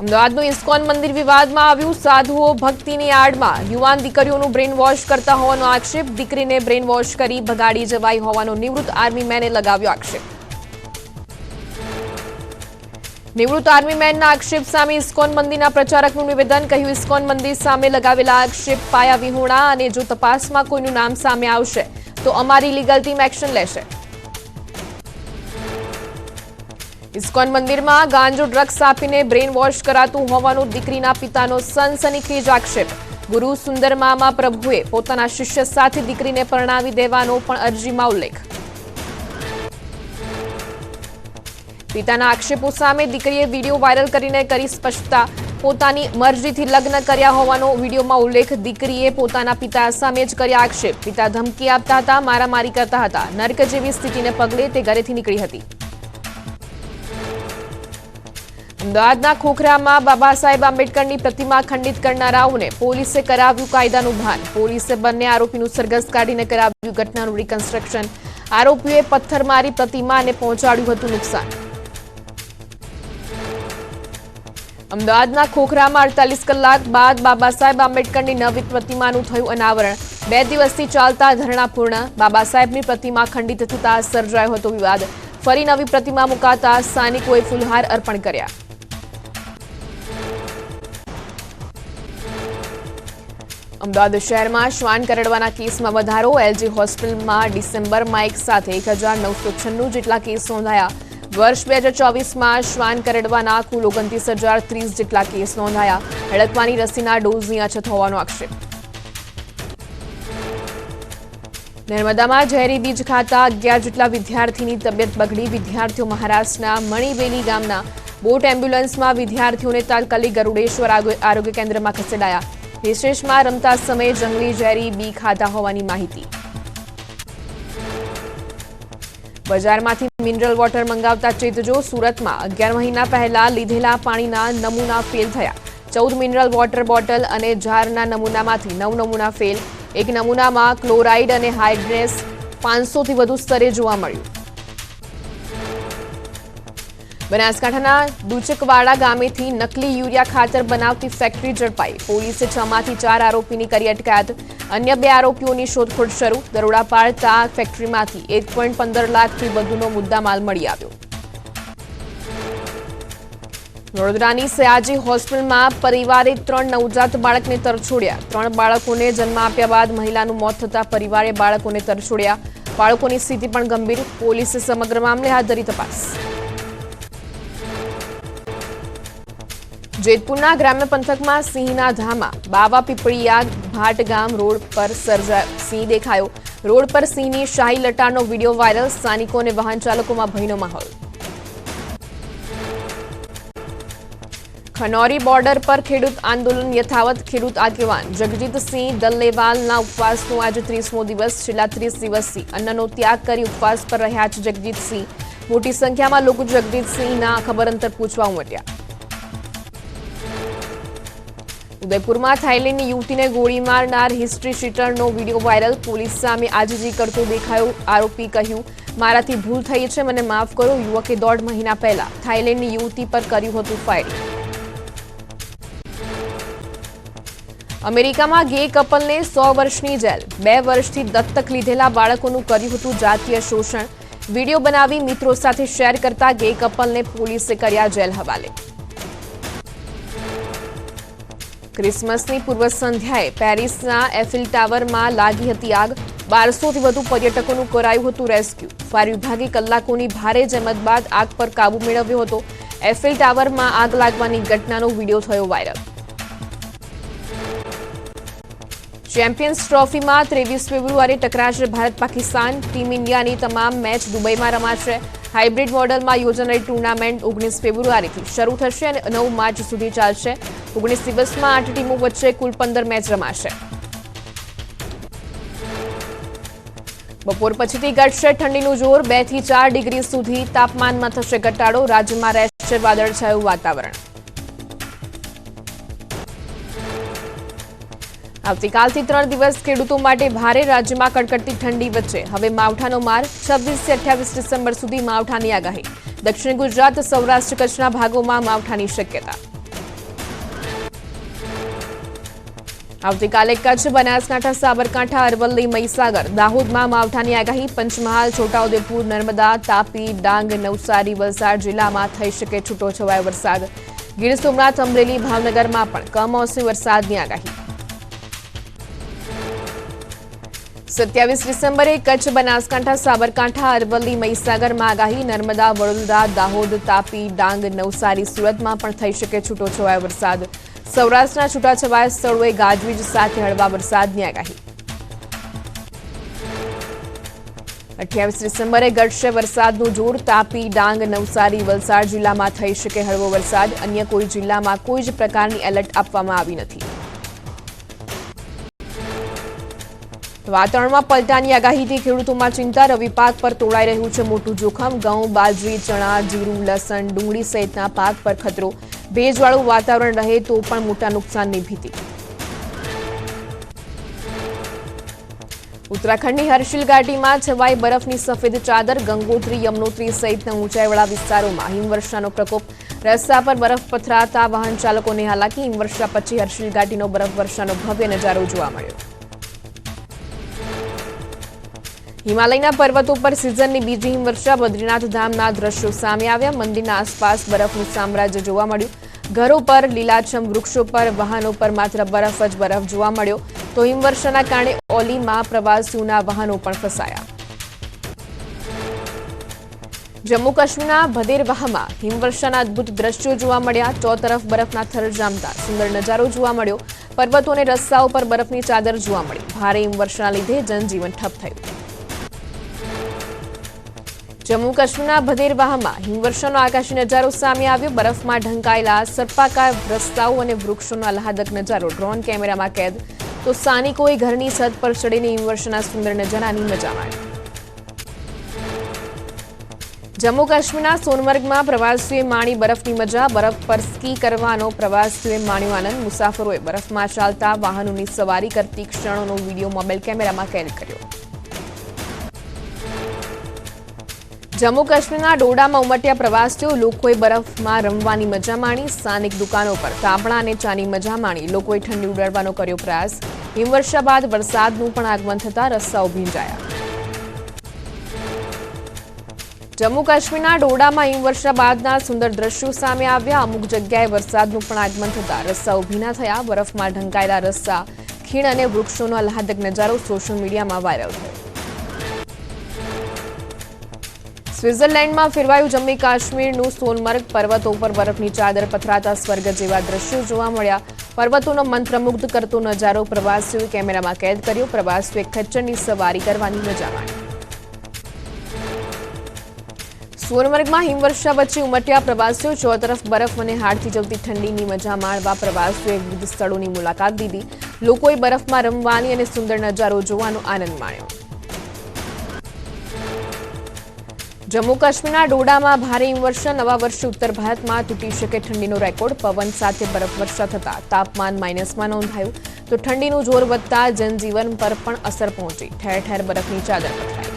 અમદાવાદનું ઇસ્કોન મંદિર વિવાદમાં આવ્યું. સાધુઓ ભક્તિની આડમાં. યુવાન દીકરીઓનું બ્રેન વોશ કરતા હોવાનો આક્ષેપ. દીકરીને બ્રેન વોશ કરી ભગાડી જવાઈ હોવાનો નિવૃત્ત આર્મી મેને લગાવ્યો આક્ષેપ. નિવૃત્ત આર્મી મેનના આક્ષેપ સામે ઇસ્કોન મંદિરના પ્રચારકનું નિવેદન કહ્યું. ઇસ્કોન મંદિર સામે લગાવેલા આક્ષેપ પાયા વિહોણા અને જો તપાસમાં કોઈનું નામ સામે આવશે, તો અમારી લીગલ ટીમ એક્શન લેશે. ઇસ્કોન મંદિરમાં ગાંજો ડ્રગ્સ આપીને બ્રેન વોશ કરાતું હોવાનો દીકરીના પિતાનો સનસનીખેજ આક્ષેપ. ગુરુ સુંદરમામા પ્રભુએ પોતાના શિષ્ય સાથે દીકરીને પરણાવી દેવાનો પણ અરજીમાં ઉલ્લેખ. પિતાના આક્ષેપો સામે દીકરીએ વીડિયો વાયરલ કરીને કરી સ્પષ્ટતા. પોતાની મરજીથી લગ્ન કર્યા હોવાનો વિડીયોમાં ઉલ્લેખ દીકરીએ પોતાના પિતા સામે જ કર્યા આક્ષેપ. પિતા ધમકી આપતા હતા, મારામારી કરતા હતા. નર્ક જેવી સ્થિતિને પગલે તે ઘરેથી નીકળી હતી. અમદાવાદના ખોખરામાં બાબા સાહેબ આંબેડકરની પ્રતિમા ખંડિત કરનારાઓને પોલીસે કરાવ્યું કાયદાનું ભાન. પોલીસે બંને આરોપીનું સરઘસ કાઢીને કરાવ્યું ઘટનાનું રિકન્સ્ટ્રક્શન આરોપીએ પથ્થર મારી પ્રતિમાને પહોંચાડ્યું હતું નુકસાન. અમદાવાદના ખોખરામાં અડતાલીસ કલાક બાદ બાબા સાહેબ આંબેડકરની નવી પ્રતિમાનું થયું અનાવરણ. બે દિવસથી ચાલતા ધરણા પૂર્ણ. બાબા સાહેબની પ્રતિમા ખંડિત થતા સર્જાયો હતો વિવાદ. ફરી નવી પ્રતિમા મુકાતા સ્થાનિકોએ ફુલહાર અર્પણ કર્યા. અમદાવાદ શહેરમાં શ્વાન કરડવાના કેસમાં વધારો. એલજી હોસ્પિટલમાં ડિસેમ્બરમાં એક સાથે એક હજાર નવસો છન્નું જેટલા કેસ નોંધાયા. વર્ષ બે હજાર ચોવીસમાં શ્વાન કરડવાના કુલ ઓગણત્રીસ હજાર ત્રીસ જેટલા કેસ નોંધાયા. હડકવાની રસીના ડોઝની અછત હોવાનો આક્ષેપ. નર્મદામાં ઝેરી બીજ ખાતા અગિયાર જેટલા વિદ્યાર્થીની તબિયત બગડી. વિદ્યાર્થીઓ મહારાષ્ટ્રના મણીબેલી ગામના બોટ એમ્બ્યુલન્સમાં વિદ્યાર્થીઓને તાત્કાલિક ગરુડેશ્વર આરોગ્ય કેન્દ્રમાં ખસેડાયા. રિસેસમાં રમતા સમયે જંગલી ઝેરી બી ખાધા હોવાની માહિતી. બજારમાંથી મિનરલ વોટર મંગાવતા ચેતજો સુરતમાં અગિયાર મહિના પહેલા લીધેલા પાણીના નમૂના ફેલ થયા. ચૌદ મિનરલ વોટર બોટલ અને જારના નમૂનામાંથી નવ નમૂના ફેલ. એક નમૂનામાં ક્લોરાઇડ અને હાઇડ્રેસ પાંચસોથી વધુ સ્તરે જોવા મળ્યું. બનાસકાંઠાના દુચકવાડા ગામેથી નકલી યુરિયા ખાતર બનાવતી ફેક્ટરી ઝડપાઈ. પોલીસે છમાંથી ચાર આરોપીની કરી અટકાયત. અન્ય બે આરોપીઓની શોધખોળ શરૂ. દરોડા પાડતા ફેક્ટરીમાંથી એક લાખથી વધુનો મુદ્દામાલ મળી આવ્યો. વડોદરાની સયાજી હોસ્પિટલમાં પરિવારે ત્રણ નવજાત બાળકને તરછોડ્યા. ત્રણ બાળકોને જન્મ આપ્યા બાદ મહિલાનું મોત થતા પરિવારે બાળકોને તરછોડ્યા. બાળકોની સ્થિતિ પણ ગંભીર. પોલીસે સમગ્ર મામલે હાથ ધરી તપાસ. જેતપુરના ગ્રામ્ય પંથકમાં સિંહના ધામા બાવા પીપળિયા ભાટ ગામ રોડ પર સર્જાયો સિંહ દેખાયો. રોડ પર સિંહની શાહી લટારનો વીડિયો વાયરલ, સ્થાનિકો અને વાહન ચાલકોમાં ભયનો માહોલ. ખનોરી બોર્ડર પર ખેડૂત આંદોલન યથાવત, ખેડૂત આગેવાન જગજીતસિંહ દલ્લેવાલના ઉપવાસનો આજે ત્રીસમો દિવસ, છેલ્લા ત્રીસ દિવસથી અન્નનો ત્યાગ કરી ઉપવાસ પર રહ્યા છે જગજીતસિંહ મોટી સંખ્યામાં લોકો જગજીતસિંહના ખબર અંતર પૂછવા ઉમટ્યા. ઉદયપુરમાં થાઇલેન્ડની યુવતીને ગોળી મારનાર હિસ્ટ્રી શીટરનો વીડિયો વાયરલ પોલીસ સામે આજીજી કરતો દેખાયો આરોપી કહ્યું, મારાથી ભૂલ થઈ છે, મને માફ કરો, યુવકે દોઢ મહિના પહેલા થાઇલેન્ડની યુવતી પર કર્યું હતું ફાયરિંગ અમેરિકામાં ગે કપલને સો વર્ષની જેલ. બે વર્ષથી દત્તક લીધેલા બાળકોનું કર્યું હતું જાતીય શોષણ. વીડિયો બનાવી મિત્રો સાથે શેર કરતા ગે કપલને પોલીસે કર્યા જેલ હવાલે. ક્રિસમસની પૂર્વ સંધ્યાએ પેરિસના એફિલ ટાવરમાં લાગી હતી આગ. બારસોથી વધુ પર્યટકોનું કરાયું હતું રેસ્ક્યુ. ફાયર વિભાગે કલાકોની ભારે જહેમત બાદ આગ પર કાબુ મેળવ્યો હતો. એફિલ ટાવરમાં આગ લાગવાની ઘટનાનો વીડિયો થયો વાયરલ. ચેમ્પિયન્સ ટ્રોફીમાં ત્રેવીસ ફેબ્રુઆરી ટકરાશે ભારત પાકિસ્તાન ટીમ ઇન્ડિયાની તમામ મેચ દુબઈમાં રમાશે હાઇબ્રિડ મોડલમાં યોજાનારી ટુર્નામેન્ટ ઓગણીસ ફેબ્રુઆરીથી શરૂ થશે અને નવ માર્ચ સુધી ચાલશે. ઓગણીસ દિવસમાં આઠ ટીમો વચ્ચે કુલ પંદર મેચ રમાશે. બપોર પછીથી ઘટશે ઠંડીનું જોર. બેથી ચાર ડિગ્રી સુધી તાપમાનમાં થશે ઘટાડો. રાજ્યમાં રહેશે વાદળછાયું વાતાવરણ. આવતીકાલથી ત્રણ દિવસ ખેડૂતો માટે ભારે, રાજ્યમાં કડકડતી ઠંડી વચ્ચે. હવે માવઠાનો માર. છવ્વીસથી અઠ્યાવીસ ડિસેમ્બર સુધી માવઠાની આગાહી. દક્ષિણ ગુજરાત, સૌરાષ્ટ્ર કચ્છના ભાગોમાં માવઠાની શક્યતા. આવતીકાલે કચ્છ, બનાસકાંઠા, સાબરકાંઠા, અરવલ્લી, મહીસાગર, દાહોદમાં માવઠાની આગાહી, પંચમહાલ, છોટાઉદેપુર, નર્મદા, તાપી, ડાંગ, નવસારી, વલસાડ જિલ્લામાં થઈ શકે છૂટોછવાયો વરસાદ. ગીર સોમનાથ, અમરેલી, ભાવનગરમાં પણ કમોસમી વરસાદની આગાહી. સત્યાવીસ ડિસેમ્બરે કચ્છ, બનાસકાંઠા, સાબરકાંઠા, અરવલ્લી, મહીસાગરમાં આગાહી, નર્મદા, વડોદરા, દાહોદ, તાપી, ડાંગ, નવસારી, સુરતમાં પણ થઈ શકે છૂટોછવાયો વરસાદ. સૌરાષ્ટ્રના છૂટાછવાયા સ્થળોએ ગાજવીજ સાથે હળવા વરસાદની આગાહી. અઠ્યાવીસ ડિસેમ્બરે ઘટશે વરસાદનું જોર, તાપી, ડાંગ, નવસારી, વલસાડ જિલ્લામાં થઈ શકે હળવો વરસાદ. અન્ય કોઈ જિલ્લામાં કોઈ જ પ્રકારની એલર્ટ આપવામાં આવી નથી. વાતાવરણમાં પલટાની આગાહીથી ખેડૂતોમાં ચિંતા, રવિ પાક પર તોડાઈ રહ્યું છે મોટું જોખમ. ઘઉં, બાજરી, ચણા, જીરું, લસણ, ડુંગળી સહિતના પાક પર ખતરો. ભેજવાળું વાતાવરણ રહે તો પણ મોટા નુકસાનની ભીતિ. ઉત્તરાખંડની હર્ષિલ ઘાટીમાં છવાઈ બરફની સફેદ ચાદર, ગંગોત્રી, યમનોત્રી સહિતના ઊંચાઈવાળા વિસ્તારોમાં હિમવર્ષાનો પ્રકોપ. રસ્તા પર બરફ પથરાતા વાહન ચાલકોને હાલાકી. હિમવર્ષા પછી હર્ષિલ ઘાટીનો બરફ વર્ષાનો ભવ્ય નજારો જોવા મળ્યો. હિમાલયના પર્વતો પર સિઝનની બીજી હિમવર્ષા બદ્રીનાથ ધામના દ્રશ્યો સામે આવ્યા. મંદિરના આસપાસ બરફનું સામ્રાજ્ય જોવા મળ્યું. ઘરો પર લીલાછમ વૃક્ષો પર, વાહનો પર માત્ર બરફ જ બરફ જોવા મળ્યો. તો હિમવર્ષાના કારણે ઓલીમાં પ્રવાસીઓના વાહનો પણ ફસાયા. જમ્મુ કાશ્મીરના ભદેરવાહમાં હિમવર્ષાના અદભુત દ્રશ્યો જોવા મળ્યા. ચોતરફ બરફના થર જામતા સુંદર નજારો જોવા મળ્યો. પર્વતો અને રસ્તાઓ પર બરફની ચાદર જોવા મળી. ભારે હિમવર્ષાના લીધે જનજીવન ઠપ થયું. જમ્મુ કાશ્મીરના ભદેરવાહમાં હિમવર્ષાનો આકાશી નજારો સામે આવ્યો. બરફમાં ઢંકાયેલા સર્પાકાર રસ્તાઓ અને વૃક્ષોનો આહલાદક નજારો. ડ્રોન કેમેરામાં કેદ. તો સ્થાનિકોએ ઘરની છત પર ચડીને હિમવર્ષાના સુંદર નજારાની મજા માણી. જમ્મુ કાશ્મીરના સોનમર્ગમાં પ્રવાસીઓએ માણી બરફની મજા. બરફ પર સ્કી કરવાનો પ્રવાસીઓએ માણ્યો આનંદ. મુસાફરોએ બરફમાં ચાલતા વાહનોની સવારી કરતી ક્ષણોનો વીડિયો મોબાઈલ કેમેરામાં કેદ કર્યો. જમ્મુ કાશ્મીરના ડોડામાં ઉમટ્યા પ્રવાસીઓ લોકોએ બરફમાં રમવાની મજા માણી, સ્થાનિક દુકાનો પર તાપણા અને ચાની મજા માણી. લોકોએ ઠંડી ઉડાડવાનો કર્યો પ્રયાસ. હિમવર્ષા બાદ વરસાદનું પણ આગમન થતાં રસ્તાઓ ભીંજાયા. જમ્મુ કાશ્મીરના ડોડામાં હિમવર્ષા બાદના સુંદર દ્રશ્યો સામે આવ્યા. અમુક જગ્યાએ વરસાદનું પણ આગમન થતાં રસ્તાઓ ભીના થયા. બરફમાં ઢંકાયેલા રસ્તા, ખીણ અને વૃક્ષોનો આહલાદક નજારો સોશિયલ મીડિયામાં વાયરલ થયો. સ્વિટ્ઝરલેન્ડમાં ફેરવાયું જમ્મુ કાશ્મીરનું સોનમર્ગ પર્વતો પર બરફની ચાદર પથરાતા સ્વર્ગ જેવા દ્રશ્યો જોવા મળ્યા. પર્વતોનો મંત્રમુગ્ધ કરતો નજારો પ્રવાસીઓએ કેમેરામાં કેદ કર્યો. પ્રવાસીઓએ ખચ્ચરની સવારી કરવાની મજા માણી. સોનમર્ગમાં હિમવર્ષા વચ્ચે ઉમટ્યા પ્રવાસીઓ ચોતરફ બરફ અને હાડથી જવતી ઠંડીની મજા માણવા પ્રવાસીઓએ વિવિધ સ્થળોની મુલાકાત લીધી. લોકોએ બરફમાં રમવાની અને સુંદર નજારો જોવાનો આનંદ માણ્યો. જમ્મુ કાશ્મીરના ડોડામાં ભારે હિમવર્ષા, નવા વર્ષે ઉત્તર ભારતમાં તૂટી શકે ઠંડીનો રેકોર્ડ, પવન સાથે બરફવર્ષા થતા તાપમાન માઇનસમાં નોંધાયું, તો ઠંડીનું જોર વધતા જનજીવન પર પણ અસર પહોંચી. ઠેર ઠેર બરફની ચાદર પથરાઈ.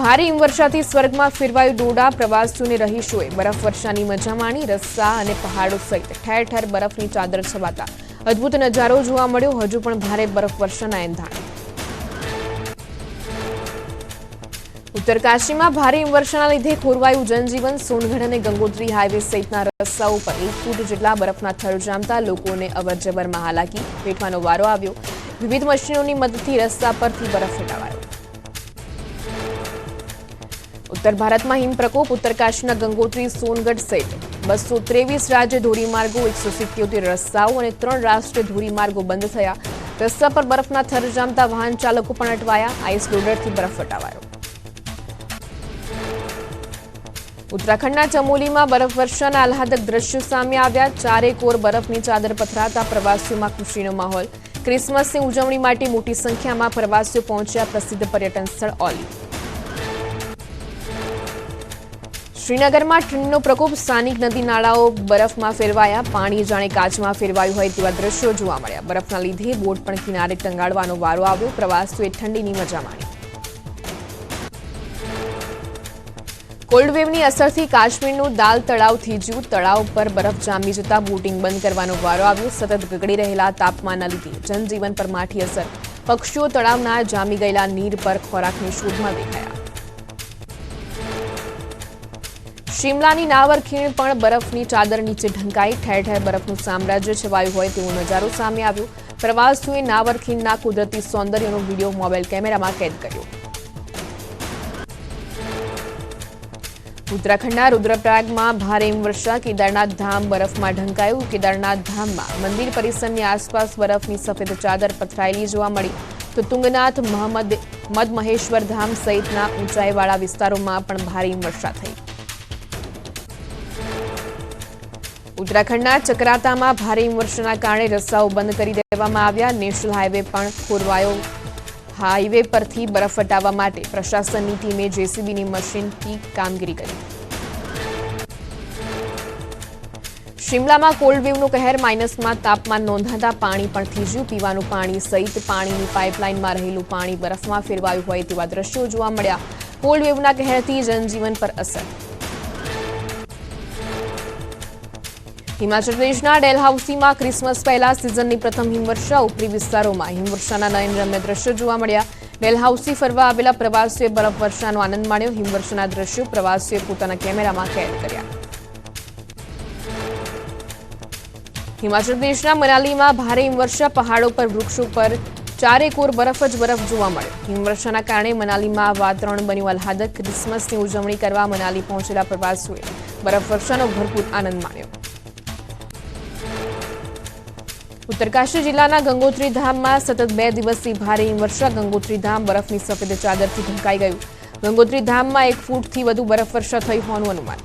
ભારે હિમવર્ષાથી સ્વર્ગમાં ફેરવાયું ડોડા, પ્રવાસીઓને રહીશોએ બરફવર્ષાની મજા માણી રસ્તા અને પહાડો સહિત ઠેર ઠેર બરફની ચાદર છવાતા. અદ્ભુત નજારો જોવા મળ્યો, હજુ પણ ભારે બરફવર્ષાના એંધાણ ઉત્તર કાશીમાં ભારે હિમવર્ષાના લીધે ખોરવાયું જનજીવન સોનગઢ અને ગંગોત્રી હાઈવે સહિતના રસ્તાઓ પર એક ફૂટ જેટલા બરફના થર જામતા લોકોને અવરજવરમાં હાલાકી વેઠવાનો વારો આવ્યો. વિવિધ મશીનોની મદદથી રસ્તા પરથી બરફ હટાવાયો ઉત્તર ભારતમાં હિમ પ્રકોપ ઉત્તરકાશીના ગંગોત્રી, સોનગઢ સહિત બસો ત્રેવીસ રાજ્ય ધોરીમાર્ગો, એકસો સિત્યોતેર રસ્તાઓ અને ત્રણ રાષ્ટ્રીય ધોરીમાર્ગો બંધ થયા. રસ્તા પર બરફના થર જામતા વાહન ચાલકો પણ અટવાયા. આઈસ લોડરથી બરફ હટાવાયો ઉત્તરાખંડના ચમોલીમાં બરફવર્ષાના આહલાદક દ્રશ્યો સામે આવ્યા. ચારે કોર બરફની ચાદર પથરાતા પ્રવાસીઓમાં ખુશીનો માહોલ. ક્રિસમસની ઉજવણી માટે મોટી સંખ્યામાં પ્રવાસીઓ પહોંચ્યા પ્રસિદ્ધ પર્યટન સ્થળ ઓલી. શ્રીનગરમાં ઠંડનો પ્રકોપ, સ્થાનિક નદી નાળાઓ બરફમાં ફેરવાયા. પાણી જાણે કાચમાં ફેરવાયું હોય તેવા દ્રશ્યો જોવા મળ્યા. બરફના લીધે બોટ પણ કિનારે ટંગાડવાનો વારો આવ્યો. પ્રવાસીઓએ ઠંડીની મજા માણી. કોલ્ડ વેવની અસરથી કાશ્મીરનું દાલ તળાવ થીજ્યું તળાવ પર બરફ જામી જતા બોટિંગ બંધ કરવાનો વારો આવ્યો. સતત ગગડી રહેલા તાપમાનના લીધે જનજીવન પર માઠી અસર. પક્ષીઓ તળાવના જામી ગયેલા નીર પર ખોરાકની શોધમાં દેખાયા. શિમલાની નાવર ખીણ પણ બરફની ચાદર નીચે ઢંકાઈ. ઠેર ઠેર બરફનું સામ્રાજ્ય છવાયું હોય તેવો નજારો સામે આવ્યો. પ્રવાસીઓએ નાવર ખીણના કુદરતી સૌંદર્યનો વીડિયો મોબાઈલ કેમેરામાં કેદ કર્યો. ઉત્તરાખંડના રુદ્રપ્રયાગમાં ભારે હિમવર્ષા, કેદારનાથ ધામ બરફમાં ઢંકાયું, કેદારનાથ ધામમાં મંદિર પરિસરની આસપાસ બરફની સફેદ ચાદર પથરાયેલી જોવા મળી. તો તુંગનાથ, મહમદ, મદમહેશ્વર ધામ સહિતના ઊંચાઈવાળા વિસ્તારોમાં પણ ભારે હિમવર્ષા થઈ. ઉત્તરાખંડના ચક્રાતામાં ભારે હિમવર્ષાના કારણે રસ્તાઓ બંધ કરી દેવામાં આવ્યા. નેશનલ હાઈવે પણ ખોરવાયો. હાઈવે પરથી બરફ હટાવવા માટે પ્રશાસનની ટીમે જેસીબીની મશીનથી કામગીરી કરી. શિમલામાં કોલ્ડ વેવનું કહેર માઇનસમાં તાપમાન નોંધાતા પાણી પણ થીજ્યું. પીવાનું પાણી સહિત પાણીની પાઇપલાઇનમાં રહેલું પાણી બરફમાં ફેરવાયું હોય તેવા દ્રશ્યો જોવા મળ્યા. કોલ્ડ વેવના કહેરથી જનજીવન પર અસર હિમાચલ પ્રદેશના ડેલહાઉસીમાં ક્રિસમસ પહેલા સિઝનની પ્રથમ હિમવર્ષા ઉપરી વિસ્તારોમાં. હિમવર્ષાના નયનરમ્ય દ્રશ્યો જોવા મળ્યા. ડેલહાઉસી ફરવા આવેલા પ્રવાસીઓએ બરફવર્ષાનો આનંદ માણ્યો. હિમવર્ષાના દ્રશ્યો પ્રવાસીઓએ પોતાના કેમેરામાં કેદ કર્યા. હિમાચલ પ્રદેશના મનાલીમાં ભારે હિમવર્ષા. પહાડો પર, વૃક્ષો પર ચારેકોર બરફ જ બરફ જોવા મળ્યો. હિમવર્ષાના કારણે મનાલીમાં વાતાવરણ બન્યું આહલાદક. ક્રિસમસની ઉજવણી કરવા મનાલી પહોંચેલા પ્રવાસીઓએ બરફવર્ષાનો ભરપૂર આનંદ માણ્યો. ઉત્તરકાશી જિલ્લાના ગંગોત્રી ધામમાં સતત બે દિવસથી ભારે હિમવર્ષા ગંગોત્રી ધામ બરફની સફેદ ચાદરથી ઢંકાઈ ગયું. ગંગોત્રી ધામમાં એક ફૂટથી વધુ બરફવર્ષા થઈ હોવાનું અનુમાન.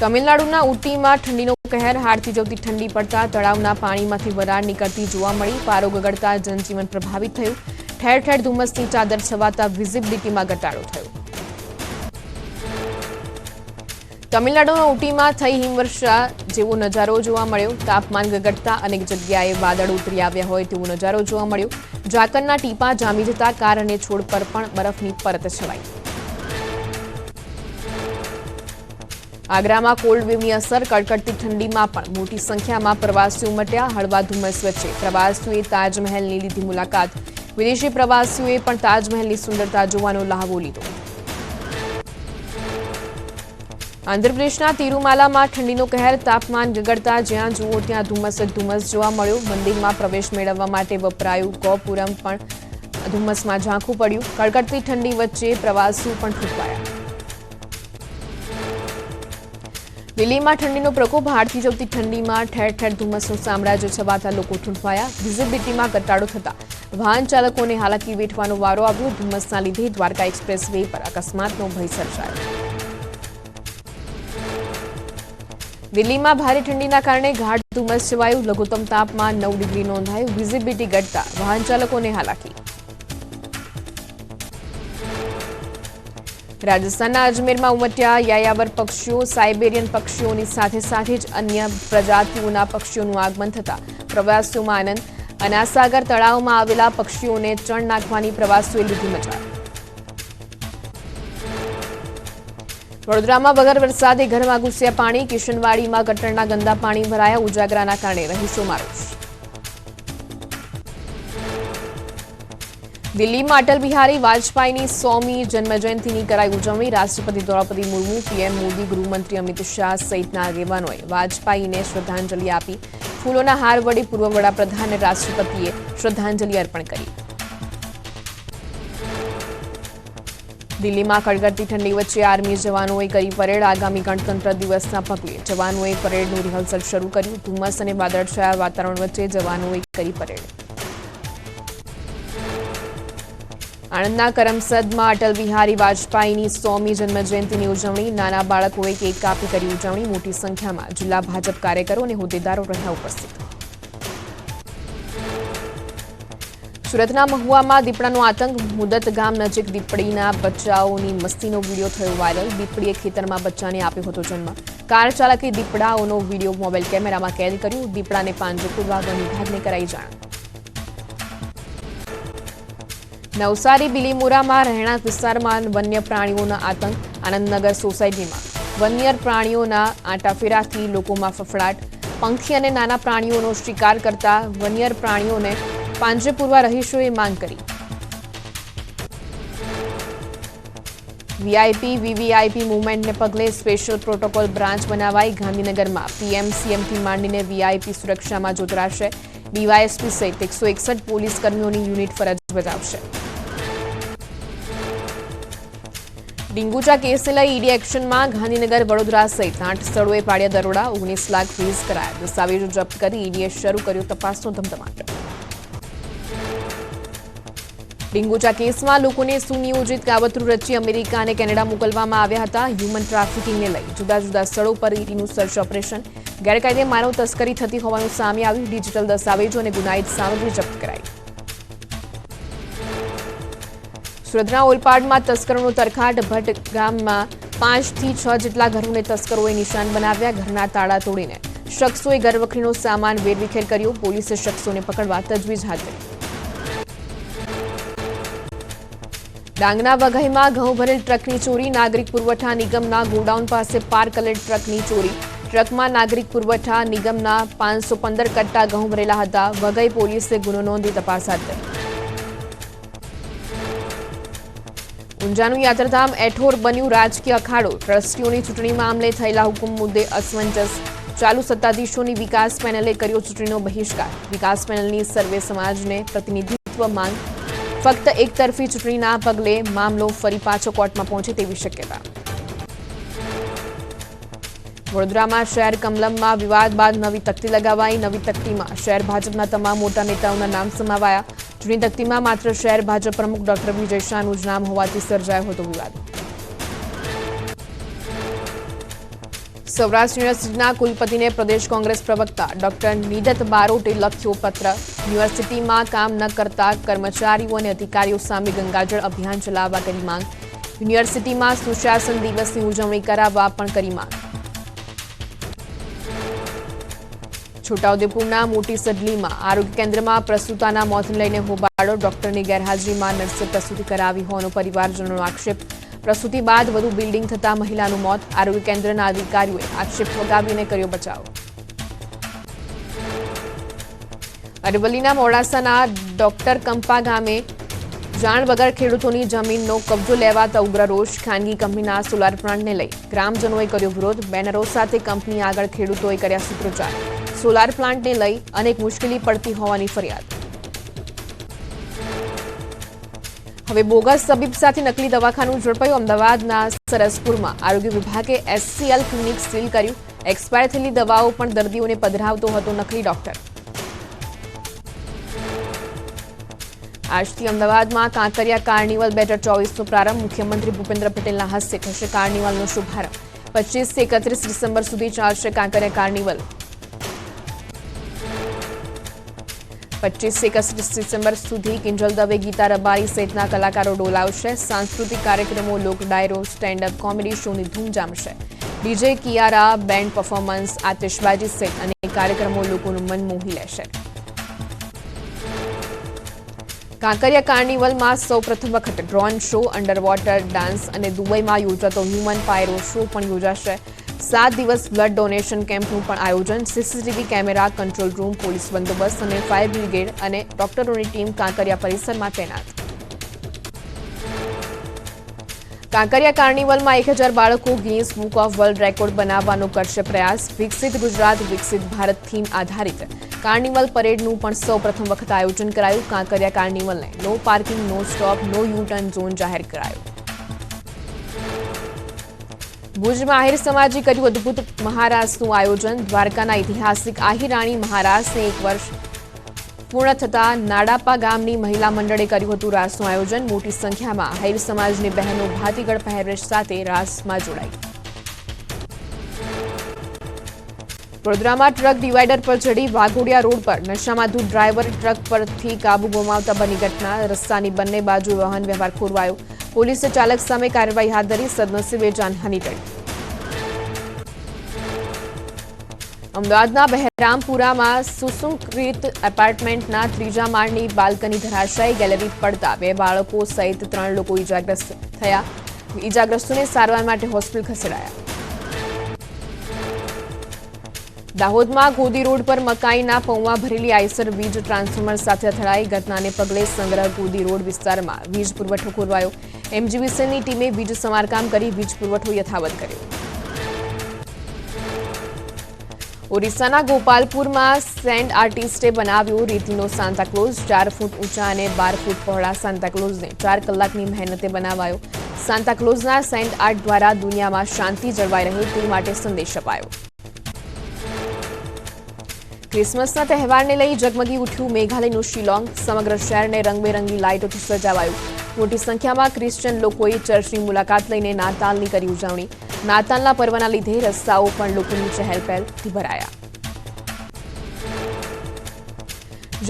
તમિલનાડુના ઉટીમાં ઠંડીનો કહેર. હાડથી જવતી ઠંડી પડતા તળાવના પાણીમાંથી વરાળ નીકળતી જોવા મળી. પારો ગગડતા જનજીવન પ્રભાવિત થયું. ઠેર ઠેર ધુમ્મસની ચાદર છવાતા વિઝિબિલિટીમાં ઘટાડો થયો. તમિલનાડુના ઉટીમાં થઈ હિમવર્ષા જેવો નજારો જોવા મળ્યો. તાપમાન ગગડતા અનેક જગ્યાએ વાદળ ઉતરી આવ્યા હોય તેવો નજારો જોવા મળ્યો. ઝાકરના ટીપા જામી જતા કાર અને છોડ પર પણ બરફની પરત છવાઈ. આગ્રામાં કોલ્ડ વેવની અસર, કડકડતી ઠંડીમાં પણ મોટી સંખ્યામાં પ્રવાસીઓ ઉમટ્યા હળવા ધુમ્મસ વચ્ચે. પ્રવાસીઓએ તાજમહેલની લીધી મુલાકાત. વિદેશી પ્રવાસીઓએ પણ તાજમહેલની સુંદરતા જોવાનો લહાવો લીધો. આંધ્રપ્રદેશના તિરુમાલામાં ઠંડીનો કહેર, તાપમાન ગગડતા જ્યાં જુઓ ત્યાં ધુમ્મસ ધુમ્મસ જોવા મળ્યો. મંદિરમાં પ્રવેશ મેળવવા માટે વપરાયું ગોપુરમ પણ ધુમ્મસમાં ઝાંખું પડ્યું. કડકડતી ઠંડી વચ્ચે પ્રવાસીઓ પણ ઠૂંઠવાયા દિલ્હીમાં ઠંડીનો પ્રકોપ, હાડથી જવતી ઠંડીમાં ઠેર ઠેર ધુમ્મસનું સામ્રાજ્ય છવાતા લોકો ઠૂંઠવાયા વિઝિબિલિટીમાં ઘટાડો થતા વાહન ચાલકોને હાલાકી વેઠવાનો વારો આવ્યો. ધુમ્મસના લીધે દ્વારકા એક્સપ્રેસ વે પર અકસ્માતનો ભય સર્જાયો. દિલ્હીમાં ભારે ઠંડીના કારણે ગાઢ ધુમ્મસ છવાયું. લઘુત્તમ તાપમાન નવ ડિગ્રી નોંધાયું. વિઝિબિલિટી ઘટતા વાહન ચાલકોને હાલાકી. રાજસ્થાનના અજમેરમાં ઉમટ્યા યાયાવર પક્ષીઓ સાઇબેરિયન પક્ષીઓની સાથે સાથે જ અન્ય પ્રજાતિઓના પક્ષીઓનું આગમન થતા પ્રવાસીઓમાં આનંદ. અનાસાગર તળાવમાં આવેલા પક્ષીઓને ચણ નાખવાની પ્રવાસીઓએ લીધી મજા વડોદરામાં વગર વરસાદે ઘરમાં ઘૂસ્યા પાણી, કિશનવાડીમાં ગટરના ગંદા પાણી ભરાયા ઉજાગરાના કારણે રહીશો મારોશ દિલ્હીમાં અટલ બિહારી વાજપેયીની સોમી જન્મજયંતિની કરાઈ ઉજવણી. રાષ્ટ્રપતિ દ્રૌપદી મુર્મુ, પીએમ મોદી, ગૃહમંત્રી અમિત શાહ સહિતના આગેવાનોએ વાજપેયીને શ્રદ્ધાંજલિ આપી. ફૂલોના હાર વડે પૂર્વ વડાપ્રધાન રાષ્ટ્રપતિએ શ્રદ્ધાંજલિ અર્પણ કરી. દિલ્હીમાં કડકડતી ઠંડી વચ્ચે આર્મી જવાનોએ કરી પરેડ. આગામી ગણતંત્ર દિવસના પગલે જવાનોએ પરેડનું રિહર્સલ શરૂ કર્યું ધુમ્મસ અને વાદળછાયા વાતાવરણ વચ્ચે જવાનોએ કરી પરેડ. આણંદના કરમસદમાં અટલ બિહારી વાજપેયીની સોમી જન્મજયંતિની ઉજવણી. નાના બાળકોએ કેક કાપી કરી ઉજવણી. મોટી સંખ્યામાં જિલ્લા ભાજપ કાર્યકરો અને હોદ્દેદારો રહ્યા ઉપસ્થિત. સુરતના મહુવામાં દીપડાનો આતંક. મુદત ગામ નજીક દીપડીના બચ્ચાઓની મસ્તીનો વીડિયો થયો વાયરલ. દીપડીએ ખેતરમાં બચ્ચાને આપ્યો હતો જન્મ. કાર ચાલકે દીપડાઓનો વીડિયો મોબાઈલ કેમેરામાં કેદ કર્યો. દીપડાને પાંજરે પૂરવા વન વિભાગને કરાઈ જાણ. નવસારી બિલીમોરામાં રહેણાંક વિસ્તારમાં વન્ય પ્રાણીઓના આતંક. આનંદનગર સોસાયટીમાં વન્ય પ્રાણીઓના આંટાફેરાથી લોકોમાં ફફડાટ. પંખી અને નાના પ્રાણીઓનો શિકાર કરતા વન્ય પ્રાણીઓને પાંજરે પૂરવા રહીશોએ માંગ કરી. વીઆઈપી, વીવીઆઈપી મુવમેન્ટને પગલે સ્પેશિયલ પ્રોટોકોલ બ્રાન્ચ બનાવાઈ ગાંધીનગરમાં. પીએમ, સીએમથી માંડીને વીઆઈપી સુરક્ષામાં જોતરાશે. ડીવાયએસપી સહિત એકસો એકસઠ પોલીસ કર્મીઓની યુનિટ ફરજ બજાવશે. ડિંગુચા કેસને લઈ ઈડી એક્શનમાં ગાંધીનગર વડોદરા સહિત આઠ સ્થળોએ પાડ્યા દરોડા. ઓગણીસ લાખ વીસ કરાયા. દસ્તાવેજો જપ્ત કરી ઈડીએ શરૂ કર્યો તપાસનો ધમધમાટ. ડીંગુચા કેસમાં લોકોને સુનિયોજિત કાવતરું રચી અમેરિકા અને કેનેડા મોકલવામાં આવ્યા હતા. હ્યુમન ટ્રાફિકિંગને લઈ જુદા જુદા સ્થળો પર ઈડીનું સર્ચ ઓપરેશન ગેરકાયદે માનવ તસ્કરી થતી હોવાનું સામે આવ્યું. ડિજિટલ દસ્તાવેજો અને ગુનાહિત સામગ્રી જપ્ત કરાઈ. સુરતના ઓલપાડમાં તસ્કરોનો તરખાટ. ભટ્ટ ગામમાં પાંચથી છ જેટલા ઘરોને તસ્કરોએ નિશાન બનાવ્યા. ઘરના તાળા તોડીને શખ્સોએ ઘરવખરીનો સામાન વેરવિખેર કર્યો. પોલીસે શખ્સોને પકડવા તજવીજ હાથ ધરી. ડાંગના વઘઈમાં ઘઉં ભરેલ ટ્રકની ચોરી નાગરિક પુરવઠા નિગમના ગોડાઉન પાસે પાર્ક કરેલ ટ્રકની ચોરી ટ્રકમાં નાગરિક પુરવઠા નિગમના પાંચસો પંદર કટ્ટા ઘઉં ભરેલા હતા વઘઈ પોલીસે ગુનો નોંધી તપાસ હાથ ધરી ઊંઝાનું યાત્રાધામ એઠોર બન્યું રાજકીય અખાડો ટ્રસ્ટીઓની ચૂંટણી મામલે થયેલા હુકમ મુદ્દે અસમંજસ ચાલુ સત્તાધીશોની વિકાસ પેનલે કર્યો ચૂંટણીનો બહિષ્કાર વિકાસ પેનલની સર્વે સમાજને પ્રતિનિધિત્વ માંગ ફક્ત એકતરફી ચૂંટણીના પગલે મામલો ફરી પાછો કોર્ટમાં પહોંચે તેવી શક્યતા. વડોદરામાં શહેર કમલમમાં વિવાદ બાદ નવી તકતી લગાવાઈ. નવી તકતીમાં શહેર ભાજપના તમામ મોટા નેતાઓના નામ સમાવાયા. ચૂંટણી તકતીમાં માત્ર શહેર ભાજપ પ્રમુખ ડોક્ટર વિજય શાહનું જ નામ હોવાથી સર્જાયો હતો વિવાદ. સૌરાષ્ટ્ર યુનિવર્સિટીના કુલપતિને પ્રદેશ કોંગ્રેસ પ્રવક્તા ડોક્ટર નિદત બારોટે લખ્યો પત્ર. યુનિવર્સિટીમાં કામ ન કરતા કર્મચારીઓ અને અધિકારીઓ સામે ગંગાજળ અભિયાન ચલાવવા કરી માંગ. યુનિવર્સિટીમાં સુશાસન દિવસની ઉજવણી કરાવવા પણ કરી માંગ. છોટાઉદેપુરના મોટી સડલીમાં આરોગ્ય કેન્દ્રમાં પ્રસૂતાના મોતને લઈને હોબાળો ડોક્ટરની ગેરહાજરીમાં નર્સે પ્રસૂતિ કરાવી હોવાનો પરિવારજનોનો આક્ષેપ. પ્રસૂતિ બાદ વધુ બિલ્ડિંગ થતા મહિલાનું મોત, આરોગ્ય કેન્દ્રના અધિકારીઓએ આક્ષેપ વગાવીને કર્યો બચાવ. અરવલ્લીના મોડાસાના ડોક્ટર કંપા ગામે જાણ વગર ખેડૂતોની જમીનનો કબજો લેવાતા ઉગ્ર રોષ ખાનગી કંપનીના સોલાર પ્લાન્ટને લઈ ગ્રામજનોએ કર્યો વિરોધ. બેનરો સાથે કંપની આગળ ખેડૂતોએ કર્યા સૂત્રોચ્ચાર સોલાર પ્લાન્ટને લઈ અનેક મુશ્કેલી પડતી હોવાની ફરિયાદ. હવે બોગસ તબીબ સાથે નકલી દવાખાનું ઝડપાયું અમદાવાદના સરસપુરમાં. આરોગ્ય વિભાગે S C L clinic seal કર્યું. એક્સપાયર થયેલી દવાઓ પણ દર્દીઓને પધરાવતો હતો નકલી ડોક્ટર. આજથી અમદાવાદમાં કાંકરિયા કાર્નિવલ બે હજાર ચોવીસનો પ્રારંભ. મુખ્યમંત્રી ભૂપેન્દ્ર પટેલના હસ્તે થશે કાર્નિવલનો શુભારંભ. પચીસથી એકત્રીસ ડિસેમ્બર સુધી ચાલશે કાંકરિયા કાર્નિવલ. પચીસ એકત્રીસ ડિસેમ્બર સુધી કિંજલ દવે ગીતા રબારી સહિતના કલાકારો ડોલાવશે. સાંસ્કૃતિક કાર્યક્રમો, લોક ડાયરો સ્ટેન્ડ અપ કોમેડી શોની ધૂમ જામશે ડીજે, કિયારા, બેન્ડ પરફોર્મન્સ, આતિશબાજી સહિત અનેક કાર્યક્રમો લોકોનું મન મોહી લેશે. કાંકરિયા કાર્નિવલમાં સૌ પ્રથમ વખત ડ્રોન શો, અંડરવોટર ડાન્સ અને દુબઈમાં યોજાતો હ્યુમન પાયરો શો પણ યોજાશે. સાત દિવસ બ્લડ ડોનેશન કેમ્પનું પણ આયોજન. C C T V camera, control room, police બંદોબસ્ત અને ફાયર બ્રિગેડ અને ડોક્ટરોની ટીમ કાંકરિયા પરિસરમાં તૈનાત. કાંકરિયા કાર્નિવલમાં એક હજાર બાળકો Guinness book of world record બનાવવાનો કરશે પ્રયાસ. વિકસિત ગુજરાત, વિકસિત ભારત થીમ આધારિત. કાર્નિવલ પરેડનું પણ સૌ પ્રથમ વખત આયોજન કરાયું. Kankaria કાર્નિવલને no parking no stop no U turn zone જાહેર કરાયો. ભુજમાં આહિર સમાજે કર્યું અદભુત મહારાજનું આયોજન. દ્વારકાના ઐતિહાસિક આહિરાણી મહારાજને એક વર્ષ પૂર્ણ થતા નાડાપા ગામની મહિલા મંડળે કર્યું હતું રાસનું આયોજન. મોટી સંખ્યામાં આહિર સમાજની બહેનો ભાતીગળ પહેરવેશ સાથે રાસમાં જોડાઈ. વડોદરામાં ટ્રક ડિવાઈડર પર ચડી વાઘોડિયા રોડ પર નશામાં ધૂત ડ્રાઈવર ટ્રક પરથી કાબુ ગુમાવતા બની ઘટના. રસ્તાની બંને બાજુ વાહન વ્યવહાર ખોરવાયો. પોલીસે ચાલક સામે કાર્યવાહી હાથ ધરી સદનસીબે જાનહાની ટળી. અમદાવાદના બહેરામપુરામાં સુસંકૃત એપાર્ટમેન્ટના ત્રીજા માળની બાલ્કની ધરાશાયી ગેલેરી પડતા બે બાળકો સહિત ત્રણ લોકો ઈજાગ્રસ્ત થયા. ઇજાગ્રસ્તોને સારવાર માટે હોસ્પિટલ ખસેડાયા. દાહોદમાં ગોદી રોડ પર મકાઈના પૌવા ભરેલી આઈસર વીજ ટ્રાન્સફોર્મર સાથે અથડાઈ. ઘટનાને પગલે સંગ્રહ ગોદી રોડ વિસ્તારમાં વીજ પુરવઠો ખોરવાયો. એમજીવીસીની ટીમે વીજ સમારકામ કરી વીજ પુરવઠો યથાવત કર્યો. ઓરિસ્સાના ગોપાલપુરમાં સેન્ડ આર્ટિસ્ટે બનાવ્યો રેતીનો સાન્તાક્લોઝ ચાર ફૂટ ઊંચા અને બાર ફૂટ પહોળા સાન્તાક્લોઝને ચાર કલાકની મહેનતે બનાવાયો. સાન્તાક્લોઝના સેન્ટ આર્ટ દ્વારા દુનિયામાં શાંતિ જળવાઈ રહે તે માટે સંદેશ અપાયો. ક્રિસમસના તહેવારને લઈ ઝગમગી ઉઠ્યું મેઘાલયનું શિલોંગ. સમગ્ર શહેરને રંગબેરંગી લાઇટોથી સજાવાયું. મોટી સંખ્યામાં ક્રિશ્ચિયન લોકોએ ચર્ચની મુલાકાત લઈને નાતાલની કરી ઉજવણી. નાતાલના પર્વના લીધે રસ્તાઓ પણ લોકોની ચહેલપહેલથી ભરાયા.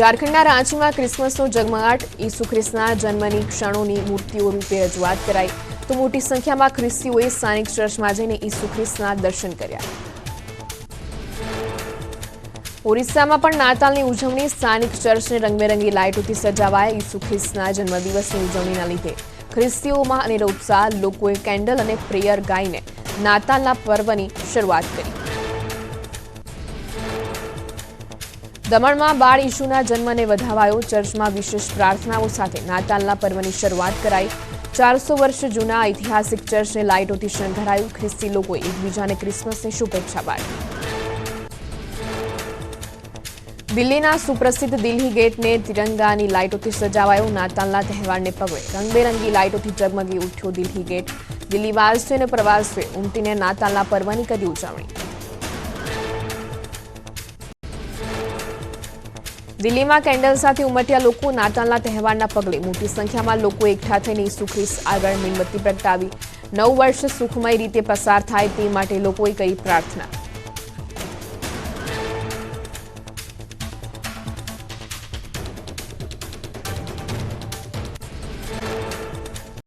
ઝારખંડના રાંચીમાં ક્રિસમસનો જગમગાટ ઈસુ ખ્રિસ્તના જન્મની ક્ષણોની મૂર્તિઓ રૂપે રજૂઆત કરાઈ. તો મોટી સંખ્યામાં ખ્રિસ્તીઓએ સ્થાનિક ચર્ચમાં જઈને ઈસુ ખ્રિસ્તના દર્શન કર્યા. ઓરિસ્સામાં પણ નાતાલની ઉજવણી, સ્થાનિક ચર્ચને રંગબેરંગી લાઇટોથી સજાવાય. ઈસુ ખ્રિસ્તના જન્મદિવસની ઉજવણીના લીધે ખ્રિસ્તીઓમાં અનેરો ઉત્સાહ, લોકોએ કેન્ડલ અને પ્રેયર ગાઈને નાતાલના પર્વની શરૂઆત કરી. દમણમાં બાળ ઈશુના જન્મને વધાવાયો. ચર્ચમાં વિશેષ પ્રાર્થનાઓ સાથે નાતાલના પર્વની શરૂઆત કરાઈ. ચારસો વર્ષ જૂના ઐતિહાસિક ચર્ચને લાઇટોથી શણગારાયું. ખ્રિસ્તી લોકોએ એકબીજાને ક્રિસમસની શુભેચ્છા પાડી દિલ્હીના સુપ્રસિદ્ધ દિલ્હી ગેટને તિરંગાની લાઇટોથી સજાવાયો. નાતાલના તહેવારને પગલે રંગબેરંગી લાઇટોથી ઝગમગી ઉઠ્યો દિલ્હી ગેટ. દિલ્હીવાસીઓ અને પ્રવાસીઓએ ઉમટીને નાતાલના પર્વની કરી ઉજવણી. દિલ્હીમાં કેન્ડલ સાથે ઉમટ્યા લોકો નાતાલના તહેવારના પગલે મોટી સંખ્યામાં લોકો એકઠા થઈને સુખ્રીસ આગળ મીણબત્તી પ્રગટાવી. નવ વર્ષ સુખમય રીતે પસાર થાય તે માટે લોકોએ કરી પ્રાર્થના.